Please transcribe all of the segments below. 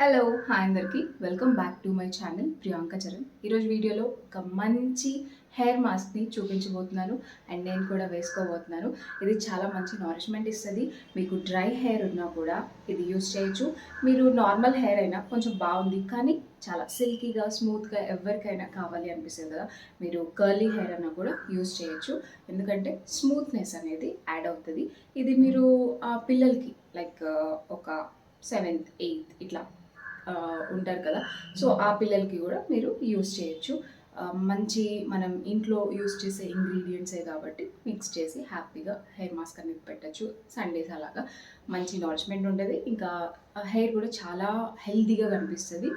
Hello hi అందరికీ. Welcome back to my channel Priyanka Charan ఈరోజు వీడియోలో ఒక మంచి హెయిర్ మాస్క్ని చూపించబోతున్నాను. అండ్ నేను కూడా వేసుకోబోతున్నాను. ఇది చాలా మంచి నారిష్మెంట్ ఇస్తుంది. మీకు డ్రై హెయిర్ ఉన్నా కూడా ఇది యూజ్ చేయొచ్చు. మీరు నార్మల్ హెయిర్ అయినా కొంచెం బాగుంది. కానీ చాలా సిల్కీగా స్మూత్గా ఎవరికైనా కావాలి అనిపిస్తుంది కదా. మీరు కర్లీ హెయిర్ అన్నా కూడా యూస్ చేయొచ్చు. ఎందుకంటే స్మూత్నెస్ అనేది యాడ్ అవుతుంది. ఇది మీరు ఆ, పిల్లలకి లైక్ ఒక సెవెంత్ ఎయిత్ ఇట్లా ఉంటారు కదా. సో ఆ పిల్లలకి కూడా మీరు యూస్ చేయొచ్చు. మంచి మనం ఇంట్లో యూస్ చేసే ఇంగ్రీడియంట్సే కాబట్టి మిక్స్ చేసి హ్యాపీగా హెయిర్ మాస్క్ అనేది పెట్టచ్చు. సండేస్ అలాగా. మంచి నాలెడ్జ్మెంట్ ఉంటుంది. ఇంకా హెయిర్ కూడా చాలా హెల్దీగా కనిపిస్తుంది.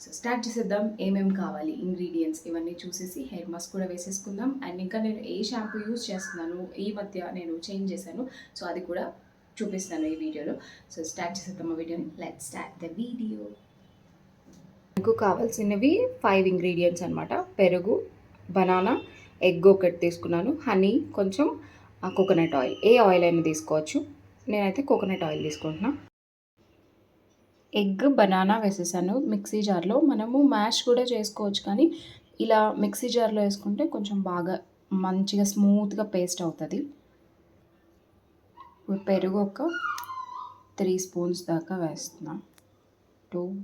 సో స్టార్ట్ చేసేద్దాం. ఏమేమి కావాలి? ఇంగ్రీడియంట్స్ ఇవన్నీ చూసేసి హెయిర్ మాస్క్ కూడా వేసేసుకుందాం. అండ్ ఇంకా నేను ఏ షాంపూ యూస్ చేస్తున్నాను? ఈ మధ్య నేను చేంజ్ చేశాను. సో అది కూడా చూపిస్తాను ఈ వీడియోలో. సో స్టార్ట్ చేసేద్దాం ఆ వీడియోని. లెట్ స్టార్ట్ ద వీడియో మీకు కావాల్సినవి ఫైవ్ ఇంగ్రీడియంట్స్ అనమాట పెరుగు బనానా ఎగ్ ఒకటి తీసుకున్నాను. హనీ కొంచెం కోకోనట్ ఆయిల్ ఏ ఆయిల్ అయినా తీసుకోవచ్చు. నేనైతే కోకోనట్ ఆయిల్ తీసుకుంటున్నా. ఎగ్ బనానా వేసేసాను. మిక్సీ జార్లో మనము మ్యాష్ కూడా చేసుకోవచ్చు కానీ ఇలా మిక్సీ జార్లో వేసుకుంటే కొంచెం బాగా మంచిగా స్మూత్గా పేస్ట్ అవుతుంది. ఇప్పుడు పెరుగు ఒక త్రీ స్పూన్స్ దాకా వేస్తున్నా. టూ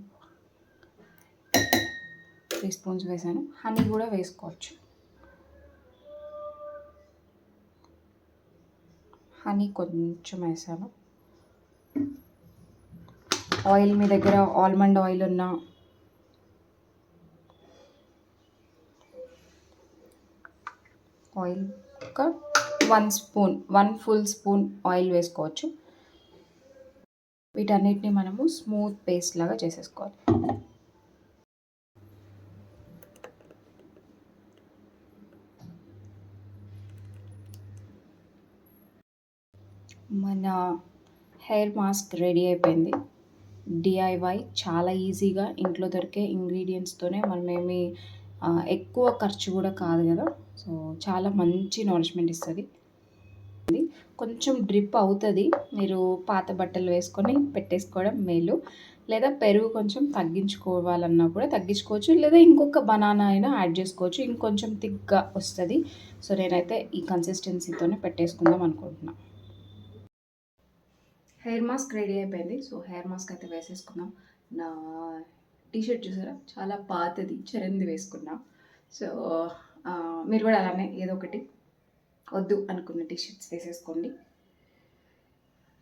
త్రీ స్పూన్స్ వేసాను. హనీ కూడా వేసుకోవచ్చు. హనీ కొంచెం వేసాను. ఆయిల్ మీ దగ్గర ఆల్మండ్ ఆయిల్ ఉన్న ఆయిల్ ఒక one spoon one full spoon oil వేసుకోవచ్చు. వీటన్నిటిని మనము స్మూత్ పేస్ట్ లాగా చేసేసుకోవాలి. మన హెయిర్ మాస్క్ రెడీ అయిపోయింది. డిఐవై చాలా ఈజీగా ఇంట్లో దొరికే ఇంగ్రీడియంట్స్తోనే మనమేమి ఎక్కువ ఖర్చు కూడా కాదు కదా. సో చాలా మంచి నరిష్మెంట్ ఇస్తుంది. కొంచెం డ్రిప్ అవుతుంది. మీరు పాత బట్టలు వేసుకొని పెట్టేసుకోవడం మేలు. లేదా పెరుగు కొంచెం తగ్గించుకోవాలన్నా కూడా తగ్గించుకోవచ్చు. లేదా ఇంకొక బనానా అయినా యాడ్ చేసుకోవచ్చు. ఇంకొంచెం థిక్గా వస్తుంది. సో నేనైతే ఈ కన్సిస్టెన్సీతోనే పెట్టేసుకుందాం అనుకుంటున్నా. హెయిర్ మాస్క్ రెడీ అయిపోయింది. సో హెయిర్ మాస్క్ అయితే వేసేసుకుందాం. నా టీషర్ట్ చూసారా? చాలా పాతది. చరంది వేసుకున్నా. సో మీరు కూడా అలానే ఏదో ఒకటి వద్దు అనుకున్న టీషర్ట్స్ వేసేసుకోండి.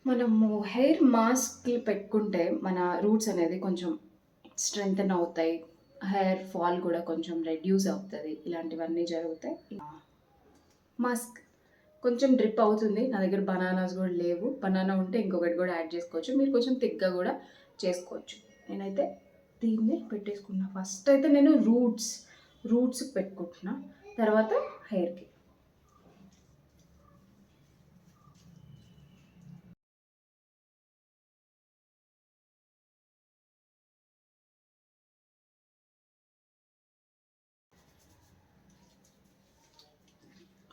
మనము హెయిర్ మాస్క్లు పెట్టుకుంటే మన రూట్స్ అనేది కొంచెం స్ట్రెంగ్తన్ అవుతాయి. హెయిర్ ఫాల్ కూడా కొంచెం రెడ్యూస్ అవుతుంది. ఇలాంటివన్నీ జరుగుతాయి. మాస్క్. కొంచెం డ్రిప్ అవుతుంది. నా దగ్గర బనానాస్ కూడా లేవు. బనానా ఉంటే ఇంకొకటి కూడా యాడ్ చేసుకోవచ్చు. మీరు కొంచెం థిక్గా కూడా చేసుకోవచ్చు. నేనైతే దీన్ని పెట్టేసుకున్నా. ఫస్ట్ అయితే నేను రూట్స్ రూట్స్ పెట్టుకుంటున్నా. తర్వాత హెయిర్కి.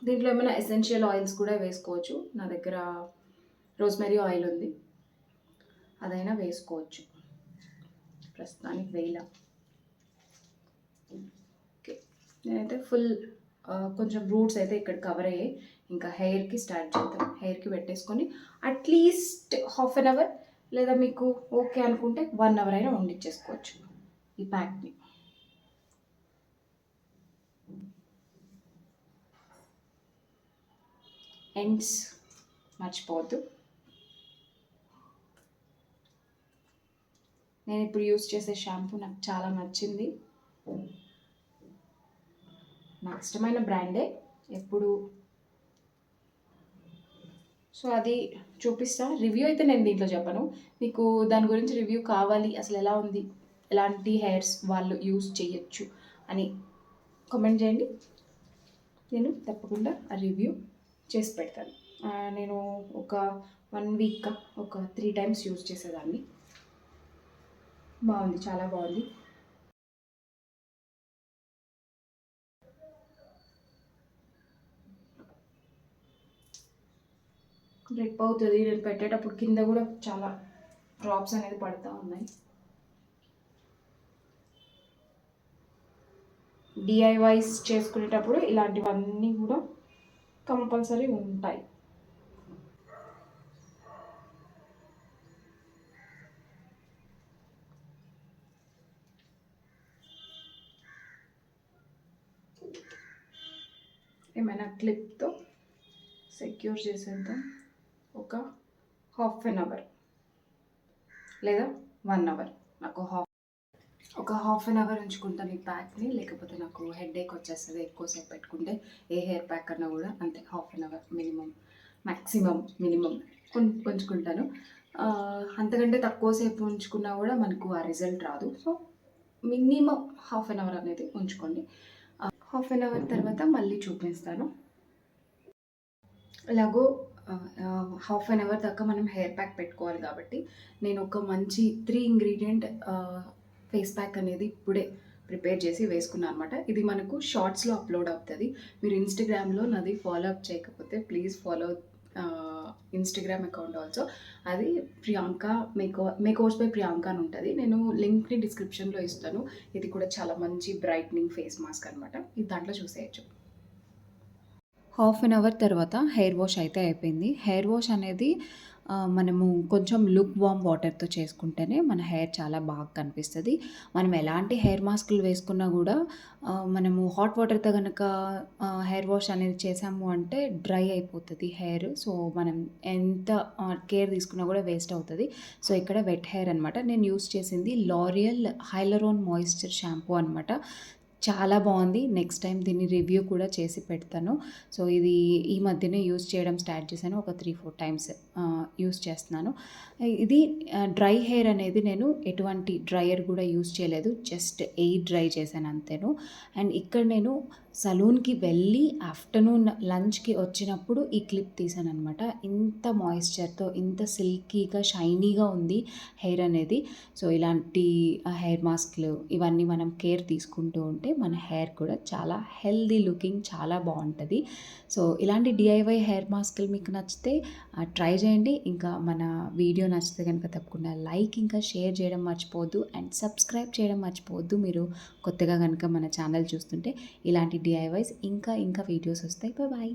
దీంట్లో ఏమైనా ఎసెన్షియల్ ఆయిల్స్ కూడా వేసుకోవచ్చు. నా దగ్గర రోజ్మెరీ ఆయిల్ ఉంది. అదైనా వేసుకోవచ్చు. ప్రస్తుతానికి వేయాల. ఓకే. నేనైతే ఫుల్ కొంచెం రూట్స్ అయితే ఇక్కడ కవర్ అయ్యాయి. ఇంకా హెయిర్కి స్టార్ట్ చేద్దాం. హెయిర్కి పెట్టేసుకొని అట్లీస్ట్ హాఫ్ అన్ అవర్ లేదా మీకు ఓకే అనుకుంటే వన్ అవర్ అయినా వండిచ్చేసుకోవచ్చు ఈ ప్యాక్ని ఎండ్స్ మర్చిపోవద్దు. నేను ఇప్పుడు యూస్ చేసే షాంపూ నాకు చాలా నచ్చింది. నాకు ఇష్టమైన బ్రాండే ఎప్పుడు. సో అది చూపిస్తా. రివ్యూ అయితే నేను దీంట్లో చెప్పను. మీకు దాని గురించి రివ్యూ కావాలి అసలు ఎలా ఉంది ఎలాంటి హెయిర్స్ వాళ్ళు యూస్ చేయొచ్చు అని కామెంట్ చేయండి. నేను తప్పకుండా ఆ రివ్యూ చేసి పెడతాను. నేను ఒక వన్ వీక్ ఒక త్రీ టైమ్స్ యూజ్ చేసేదాన్ని. బాగుంది చాలా బాగుంది. రిప్ అవుతుంది నేను పెట్టేటప్పుడు కింద కూడా చాలా డ్రాప్స్ అనేది పడుతూ ఉన్నాయి. డిఐవైస్ చేసుకునేటప్పుడు ఇలాంటివన్నీ కూడా కంపల్సరీ ఉంటాయి. ఏమైనా క్లిప్తో సెక్యూర్ చేసేద్దాం ఒక హాఫ్ అన్ అవర్ లేదా వన్ అవర్ నాకు హాఫ్ ఒక హాఫ్ అన్ అవర్ ఉంచుకుంటాను ఈ ప్యాక్ని లేకపోతే నాకు హెడ్ ఏక్ వచ్చేస్తుంది ఎక్కువసేపు పెట్టుకుంటే ఏ హెయిర్ ప్యాక్ అన్నా కూడా అంతే half an hour minimum maximum minimum ఉంచుకుంటాను అంతకంటే అంతకంటే తక్కువసేపు ఉంచుకున్నా కూడా మనకు ఆ రిజల్ట్ రాదు. So minimum half an hour అనేది ఉంచుకోండి. హాఫ్ అన్ అవర్ తర్వాత మళ్ళీ చూపిస్తాను. ఇలాగో హాఫ్ అన్ అవర్ దాకా మనం హెయిర్ ప్యాక్ పెట్టుకోవాలి కాబట్టి నేను ఒక మంచి త్రీ ఇంగ్రీడియంట్ ఫేస్ ప్యాక్ అనేది ఇప్పుడే ప్రిపేర్ చేసి వేసుకున్నాను అనమాట ఇది మనకు షార్ట్స్లో అప్లోడ్ అవుతుంది. మీరు ఇన్స్టాగ్రామ్లో నాది ఫాలో అప్ చేయకపోతే please follow Instagram account also అది ప్రియాంక మేకో మేకోర్స్ బై ప్రియాంక అని ఉంటుంది. నేను లింక్ని డిస్క్రిప్షన్లో ఇస్తాను. ఇది కూడా చాలా మంచి బ్రైట్నింగ్ ఫేస్ మాస్క్ అనమాట ఇది దాంట్లో చూసేయచ్చు. హాఫ్ అన్ అవర్ తర్వాత హెయిర్ వాష్ అయితే అయిపోయింది. హెయిర్ వాష్ అనేది మనము కొంచెం లుక్ వామ్ వాటర్తో చేసుకుంటేనే మన హెయిర్ చాలా బాగా కనిపిస్తుంది. మనం ఎలాంటి హెయిర్ మాస్కులు వేసుకున్నా కూడా మనము హాట్ వాటర్తో కనుక హెయిర్ వాష్ అనేది చేసాము అంటే డ్రై అయిపోతుంది హెయిర్. సో మనం ఎంత కేర్ తీసుకున్నా కూడా వేస్ట్ అవుతుంది. సో ఇక్కడ వెట్ హెయిర్ అనమాట నేను యూస్ చేసింది లారియల్ హైలరోన్ మాయిశ్చర్ షాంపూ అనమాట చాలా బాగుంది. నెక్స్ట్ టైం దీన్ని రివ్యూ కూడా చేసి పెడతాను. సో ఇది ఈ మధ్యనే యూస్ చేయడం స్టార్ట్ చేశాను. ఒక త్రీ ఫోర్ టైమ్స్ యూస్ చేస్తున్నాను. ఇది డ్రై హెయిర్ అనేది నేను ఎటువంటి డ్రైయర్ కూడా యూస్ చేయలేదు. జస్ట్ ఎయిర్ డ్రై చేశాను అంతేను. అండ్ ఇక్కడ నేను సలూన్కి వెళ్ళి ఆఫ్టర్నూన్ లంచ్కి వచ్చినప్పుడు ఈ క్లిప్ తీసాను అనమాట ఇంత మాయిశ్చర్తో ఇంత సిల్కీగా షైనీగా ఉంది హెయిర్ అనేది. సో ఇలాంటి హెయిర్ మాస్క్లు ఇవన్నీ మనం కేర్ తీసుకుంటూ ఉంటే మన హెయిర్ కూడా చాలా హెల్దీ లుకింగ్ చాలా బాగుంటుంది. సో ఇలాంటి డిఐవై హెయిర్ మాస్క్లు మీకు నచ్చితే ట్రై చేయండి. ఇంకా మన వీడియో నచ్చితే కనుక తప్పకుండా లైక్ ఇంకా షేర్ చేయడం మర్చిపోవద్దు. అండ్ సబ్స్క్రైబ్ చేయడం మర్చిపోవద్దు. మీరు కొత్తగా కనుక మన ఛానల్ చూస్తుంటే ఇలాంటి డిఐవైస్ ఇంకా ఇంకా వీడియోస్ వస్తాయి. బాయ్